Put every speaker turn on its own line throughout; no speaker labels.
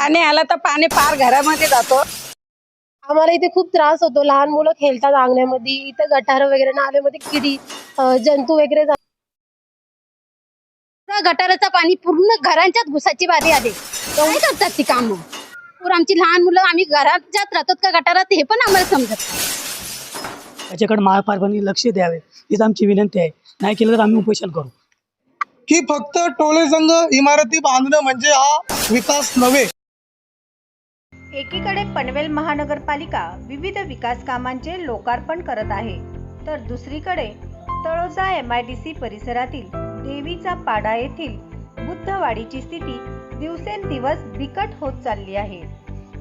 पाणी आलं तर पाणी पार घरामध्ये जातो.
आम्हाला इथे खूप त्रास होतो. लहान मुलं खेळतात अंगण्यामध्ये इथे गटार वगैरे नाल्यामध्ये किडी अं, जंतू वगैरे जा-
त्या गटाराचं पाणी पूर्ण घरांच्याच घुसाची बारी आली. काय करतात ती कामं? पूर आमची लहान मुलं आम्ही घरात जात राहतो का गटारात हे पण आम्हाला समजत नाही.
त्याच्याकडे महापालिकांनी लक्ष द्यावे. हीच आमची विनंती आहे. नाही केलं तर आम्ही उपोषण करू.
की फक्त टोळे संघ इमारती बांधणं म्हणजे हा विकास नव्हे.
एकीकडे पनवेल महानगरपालिका विविध विकास कामांचे लोकार्पण करत आहे तर दुसरीकडे Taloja M I D C परिसरातील देवीचा पाडा येथील बुद्धवाडीची स्थिती दिवसेंदिवस बिकट होत चालली आहे.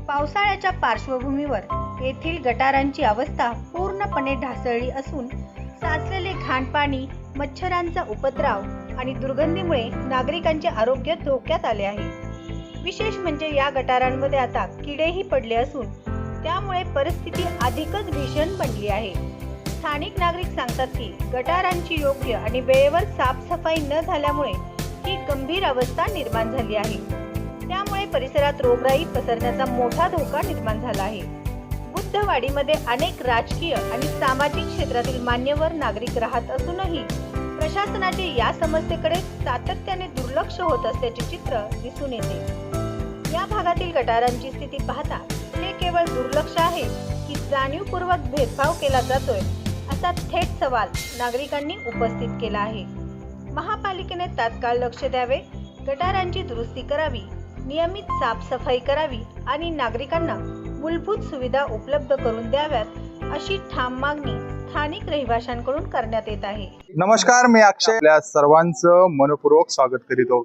पावसाळ्याच्या पार्श्वभूमीवर येथील गटारांची अवस्था पूर्णपणे ढासळली असून साचलेले घाण पाणी मच्छरांचा उपद्रव आणि दुर्गंधीमुळे नागरिकांचे आरोग्य धोक्यात आले आहे. विशेष म्हणजे या गटारांमध्ये आता किडेही पडले असून त्यामुळे परिस्थिती अधिकच भीषण बनली आहे. स्थानिक नागरिक सांगतात की गटारांची योग्य आणि वेळेवर साफसफाई न झाल्यामुळे ही गंभीर अवस्था निर्माण झाली आहे. त्यामुळे परिसरात रोगराई पसरण्याचा मोठा धोका निर्माण झाला आहे. बुद्धवाडीमध्ये अनेक राजकीय आणि सामाजिक क्षेत्रातील मान्यवर नागरिक राहत असूनही प्रशासनाचे या समस्येकडे सातत्याने दुर्लक्ष होत असल्याचे चित्र दिसून येते. या भागातील गटारांची स्थिती पाहता हे केवळ दुर्लक्ष आहे की जाणीवपूर्वक भेदभाव केला जातोय असा थेट सवाल नागरिकांनी उपस्थित केला आहे. महापालिकेने तात्काळ लक्ष द्यावे गटारांची दुरुस्ती करावी नियमित साफसफाई करावी आणि नागरिकांना मूलभूत सुविधा उपलब्ध करून द्याव्यात अशी ठाम मागणी स्थानिक रहिवाशांकडून करण्यात येत आहे.
नमस्कार मी अक्षय. आपल्या सर्वांचं मनपूर्वक स्वागत करीतो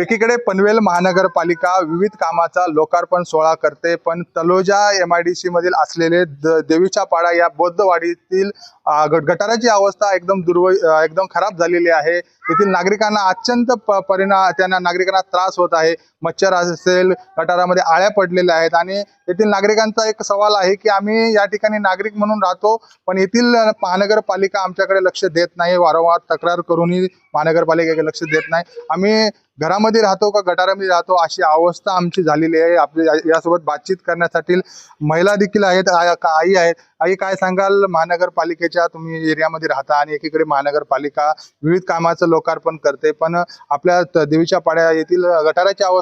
एकीकडे पनवेल महानगरपालिका विविध कामाचा लोकार्पण सोहळा करते पण Taloja M I D C मधील असलेले द- देवीच्या पाडा या बौद्धवाडीतील गटाराची अवस्था एकदम दुर्व एकदम खराब झालेली आहे. येथील नागरिकांना अत्यंत प- परिणाम त्यांना नागरिकांना त्रास होत आहे. मच्छर असेल गटारामध्ये आळ्या पडलेल्या आहेत आणि येथील नागरिकांचा एक सवाल आहे की आम्ही या ठिकाणी नागरिक म्हणून राहतो पण येथील महानगरपालिका आमच्याकडे लक्ष देत नाही. वारंवार तक्रार करूनही महानगरपालिकेकडे लक्ष देत नाही. आम्ही घरामध्ये राहतो का गटारामध्ये राहतो अशी अवस्था आमची झालेली आहे. आपली या- यासोबत बातचीत करण्यासाठी महिला देखील आहेत का- आई आहेत. आई काय सांगाल? महानगरपालिकेच्या तुम्ही एरियामध्ये राहता आणि एकीकडे महानगरपालिका विविध कामाचं लोकार्पण करते. पण आपल्या देवीच्या पाड्या येथील गटाराची अवस्था